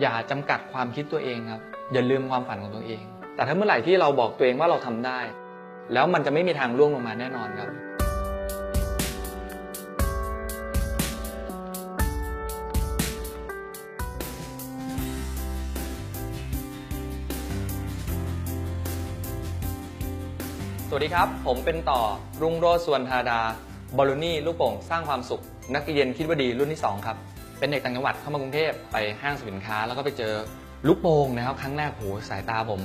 อย่าจำกัดความคิดตัวเองครับ อย่าลืมความฝันของตัวเอง แต่ถ้าเมื่อไหร่ที่เราบอกตัวเองว่าเราทำได้ แล้วมันจะไม่มีทางล่วงลงมาแน่นอนครับสวัสดีครับ ผมเป็นต่อรุ่งโรจน์สวนธาดา บอลลูนี่ลูกโป่งสร้างความสุข นักเรียนคิดว่าดีรุ่นที่ 2 ครับ เป็นเด็กต่างจังหวัดเข้ามากรุงเทพไปห้างสินค้า แล้วก็ไปเจอลูกโป่งนะครับครั้งแรกโหสายตาผม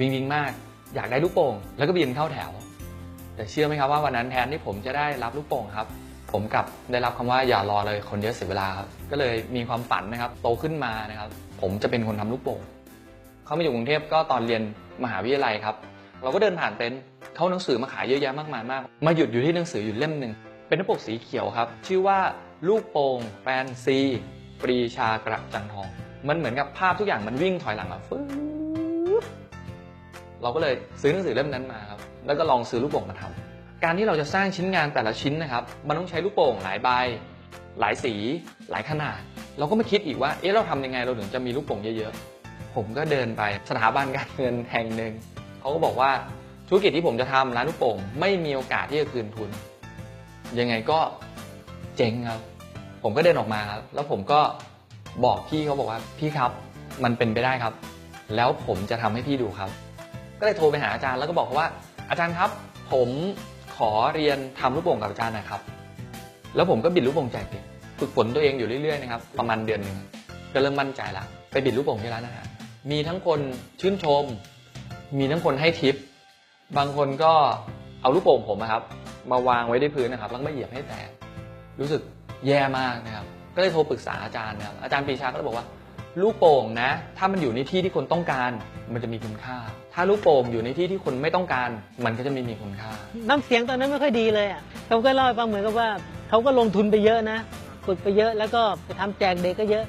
วิงวิงมาก อยากได้ลูกโป่งแล้วก็บินเข้าแถว แต่เชื่อไหมครับว่าวันนั้นแทนที่ผมจะได้รับลูกโป่งครับ ผมกลับได้รับคำว่าอย่ารอเลยคนเยอะเสียเวลาครับก็เลยมีความฝันนะครับโตขึ้นมานะครับผมจะเป็นคนทำลูกโป่งเขามาอยู่กรุงเทพก็ตอนเรียนมหาวิทยาลัยครับ เราก็เดินผ่านเต็นท์เขาเอาหนังสือมาขายเยอะแยะมากมายมาก มาหยุดอยู่ที่หนังสืออยู่เล่มหนึ่ง เป็นหนังปกสีเขียวครับ ชื่อว่าลูกโป่งแฟนซี ปรีชากระจังทอง มันเหมือนกับภาพทุกอย่างมันวิ่งถอยหลังมาฟึ๊บเราก็เลยซื้อหนังสือเล่มนั้นมาครับ แล้วก็ลองซื้อลูกโป่งมาทำการที่เราจะสร้างชิ้นงานแต่ละชิ้นนะครับ มันต้องใช้ลูกโป่งหลายใบ หลายสี หลายขนาด เราก็มาคิดอีกว่า เอ๊ะ เราทำยังไงเราถึงจะมีลูกโป่งเยอะๆ ผมก็เดินไปสถาบันการเงินแห่งหนึ่ง เขาก็บอกว่าธุรกิจที่ผมจะทำร้านลูกโป่งไม่มีโอกาสที่จะคืนทุน ยังไงก็เจ๊งครับ ผมก็เดินออกมาครับ แล้วผมก็บอกพี่เขาบอกว่าพี่ครับ มันเป็นไปได้ครับ แล้วผมจะทำให้พี่ดูครับ ก็เลยโทรไปหาอาจารย์แล้วก็บอกเขาว่า อาจารย์ครับ ผมขอเรียนทำลูกโป่งกับอาจารย์นะครับ แล้วผมก็บิดลูกโป่งแจกเด็กฝึกฝนตัวเองอยู่เรื่อยๆนะครับ ประมาณเดือนหนึ่งก็เริ่มมั่นใจละไปบิดลูกโป่งที่ร้านอาหารมีทั้งคนชื่นชม มีทั้งคนให้ทิป บางคนก็เอาลูกโป่งผมอะครับ มาวางไว้ที่พื้นนะครับแล้วก็มาเหยียบให้แตกรู้สึกแย่มากนะครับ ก็เลยโทรปรึกษาอาจารย์นะครับอาจารย์ปีชาก็เลยบอกว่า ลูกโป่งนะ ถ้ามันอยู่ในที่ที่คนต้องการ มันจะมีคุณค่า ถ้าลูกโป่งอยู่ในที่ที่คนไม่ต้องการ มันก็จะไม่มีคุณค่า น้ำเสียงตอนนั้นไม่ค่อยดีเลยอะเขาก็เล่าให้ฟังเหมือนกับว่าเขาก็ลงทุนไปเยอะนะฝึกไปเยอะแล้วก็ไปทำแจกเด็กก็เยอะ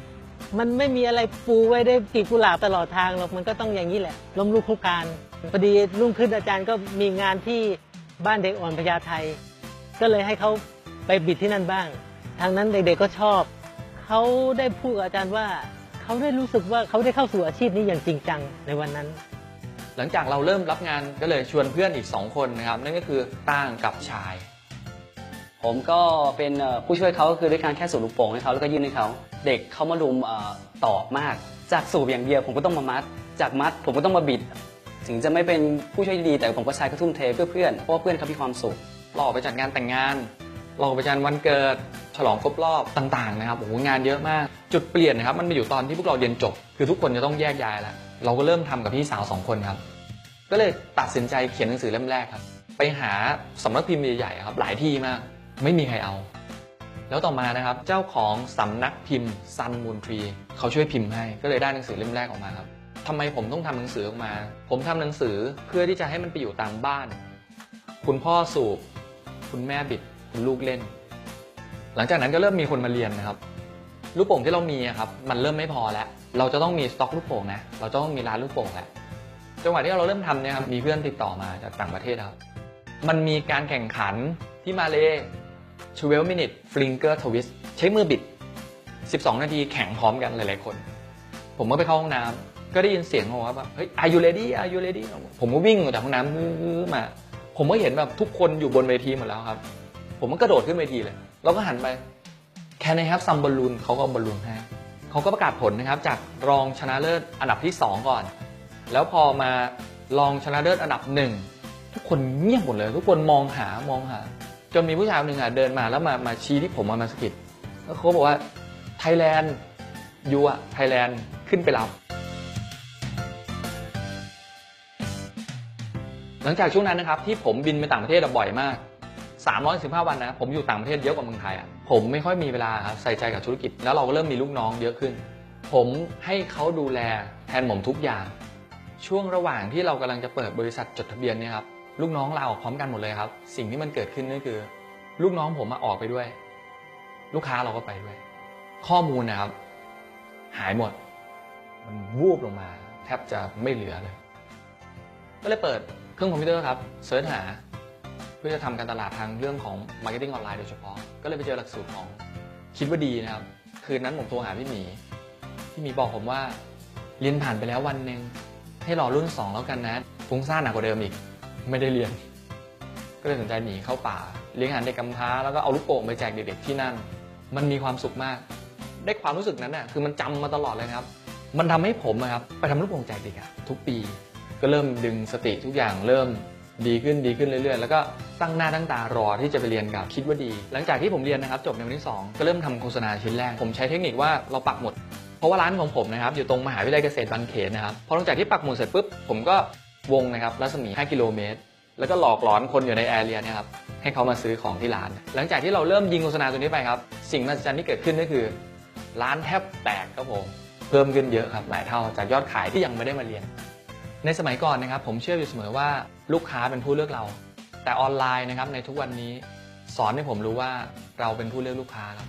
มันไม่มีอะไรปูไว้ได้กีบกุหลาบตลอดทางหรอกมันก็ต้องอย่างนี้แหละล้มลุกคลุกคลานพอดีรุ่งขึ้นอาจารย์ก็มีงานที่ บ้านเด็กอ่อนพญาไทก็เลยให้เขาไปบิดที่นั่นบ้าง ทางนั้นเด็กๆก็ชอบ เขาได้พูดกับอาจารย์ว่า เขาได้รู้สึกว่าเขาได้เข้าสู่อาชีพนี้อย่างจริงจังในวันนั้น หลังจากเราเริ่มรับงานก็เลยชวนเพื่อนอีก 2 คนนะครับ นั่นก็คือตั้งกับชาย ผมก็เป็นเอ่อผู้ช่วยเขาก็คือด้วยการแค่สูบลูกโป่งให้เขาแล้วก็ยื่นให้เขา เด็กเขามารุมเอ่อตอบมาก จากสูบอย่างเดียวผมก็ต้องมามัด จากมัดผมก็ต้องมาบิด ถึงจะไม่เป็นผู้ช่วยดีแต่ผมก็ใช้เขาทุ่มเทเพื่อเพื่อนเพราะว่าเพื่อนเขามีความสุขเราออกไปจัดงานแต่งงานเราออกไปจัดวันเกิดฉลองครบรอบต่างๆนะครับโอ้โหงานเยอะมาก จุดเปลี่ยนนะครับมันมาอยู่ตอนที่พวกเราเรียนจบ คือทุกคนจะต้องแยกย้ายแล้วเราก็เริ่มทำกับพี่สาวสองคนครับ ก็เลยตัดสินใจเขียนหนังสือเล่มแรกครับ ไปหาสำนักพิมพ์ใหญ่ๆครับหลายที่มาก ไม่มีใครเอา แล้วต่อมานะครับเจ้าของสำนักพิมพ์ซันมูนทรีเขาช่วยพิมพ์ให้ ก็เลยได้หนังสือเล่มแรกออกมาครับ ทำไมผมต้องทำหนังสือออกมา ผมทำหนังสือเพื่อที่จะให้มันไปอยู่ตามบ้าน คุณพ่อสูบ คุณแม่บิด คุณลูกเล่น หลังจากนั้นก็เริ่มมีคนมาเรียนนะครับ ลูกโป่งที่เรามีครับ มันเริ่มไม่พอแล้ว เราจะต้องมีสต็อกลูกโป่งนะ เราจะต้องมีร้านลูกโป่งแล้วจังหวะที่เราเริ่มทำเนี่ยครับ มีเพื่อนติดต่อมาจากต่างประเทศครับ มันมีการแข่งขันที่มาเลเ12 minute flinger twist ใช้มือบิด 12 นาทีแข่งพร้อมกันหลายๆคน ผมก็ไปเข้าห้องน้ำ ก็ได้ยินเสียงของว่าแบบเฮ้ย are you ready are you ready ผมก็วิ่งออกจากห้องน้ำอื้อมา ผมก็เห็นแบบทุกคนอยู่บนเวทีหมดแล้วครับ ผมก็กระโดดขึ้นเวทีเลยแล้วก็หันไป Can I have some balloon เขาก็บอลลูนให้เขาก็ประกาศผลนะครับ จากรองชนะเลิศอันดับที่ 2 ก่อน แล้วพอมารองชนะเลิศอันดับหนึ่งทุกคนเงียบหมดเลย ทุกคนมองหามองหา จนมีผู้ชายคนหนึ่งอะเดินมาแล้วมามาชี้ที่ผมมามาสกิดแล้วเขาบอกว่าไทยแลนด์ยูอะไทยแลนด์ขึ้นไปรับ ลังจากช่วงนั้นนะครับที่ผมบินไปต่างประเทศบ่อยมาก 315 วันนะผมอยู่ต่างประเทศเยอะกว่าเมืองไทยอะผมไม่ค่อยมีเวลาครับใส่ใจกับธุรกิจ แล้วเราก็เริ่มมีลูกน้องเยอะขึ้น ผมให้เขาดูแลแทนผมทุกอย่าง ช่วงระหว่างที่เรากำลังจะเปิดบริษัทจดทะเบียนเนี่ยครับลูกน้องลาออกพร้อมกันหมดเลยครับ สิ่งที่มันเกิดขึ้นก็คือ ลูกน้องผมมาออกไปด้วย ลูกค้าเราก็ไปด้วย ข้อมูลนะครับ หายหมด มันวูบลงมา แทบจะไม่เหลือเลย ก็เลยเปิด เครื่องคอมพิวเตอร์ครับเสิร์ชหาเพื่อจะทำการตลาดทางเรื่องของ Marketing ออนไลน์โดยเฉพาะ ก็เลยไปเจอหลักสูตรของคิดว่าดีนะครับ คืนนั้นผมโทรหาพี่หมีที่หมีบอกผมว่าเรียนผ่านไปแล้ววันหนึ่งให้รอรุ่น 2 แล้วกันนะฟุ้งซ่านหนักกว่าเดิมอีก ไม่ได้เรียน ก็เลยสนใจหนีเข้าป่า เลี้ยงอาหารเด็กกำพร้าแล้วก็เอาลูกโป่งไปแจกเด็กๆที่นั่น มันมีความสุขมาก ได้ความรู้สึกนั้นน่ะคือมันจำมาตลอดเลยนะครับ มันทำให้ผมอะครับไปทำลูกโป่งแจกเด็กอะทุกปี ก็เริ่มดึงสติทุกอย่างเริ่มดีขึ้นดีขึ้นเรื่อยๆ แล้วก็ตั้งหน้าตั้งตารอที่จะไปเรียนกับคิดว่าดี หลังจากที่ผมเรียนนะครับจบในวันที่ 2 ก็เริ่มทำโฆษณาชิ้นแรก ผมใช้เทคนิคว่าเราปักหมุด เพราะว่าร้านของผมนะครับอยู่ตรงมหาวิทยาลัยเกษตรบางเขนนะครับพอหลังจากที่ปักหมุดเสร็จปุ๊บผมก็วงนะครับรัศมี 5 กิโลเมตร แล้วก็หลอกหลอนคนอยู่ในแอเรียนี่ยครับให้เขามาซื้อของที่ร้าน หลังจากที่เราเริ่มยิงโฆษณาตัวนี้ไปครับสิ่งมหัศจรรย์ที่เกิดขึ้นก็คือ ร้านแทบแตกครับผมเพิ่มขึ้นเยอะครับหลายเท่าจากยอดขายที่ยังไม่ได้มาเรียน ในสมัยก่อนนะครับผมเชื่ออยู่เสมอว่าลูกค้าเป็นผู้เลือกเรา แต่ออนไลน์นะครับในทุกวันนี้สอนให้ผมรู้ว่าเราเป็นผู้เลือกลูกค้าครับ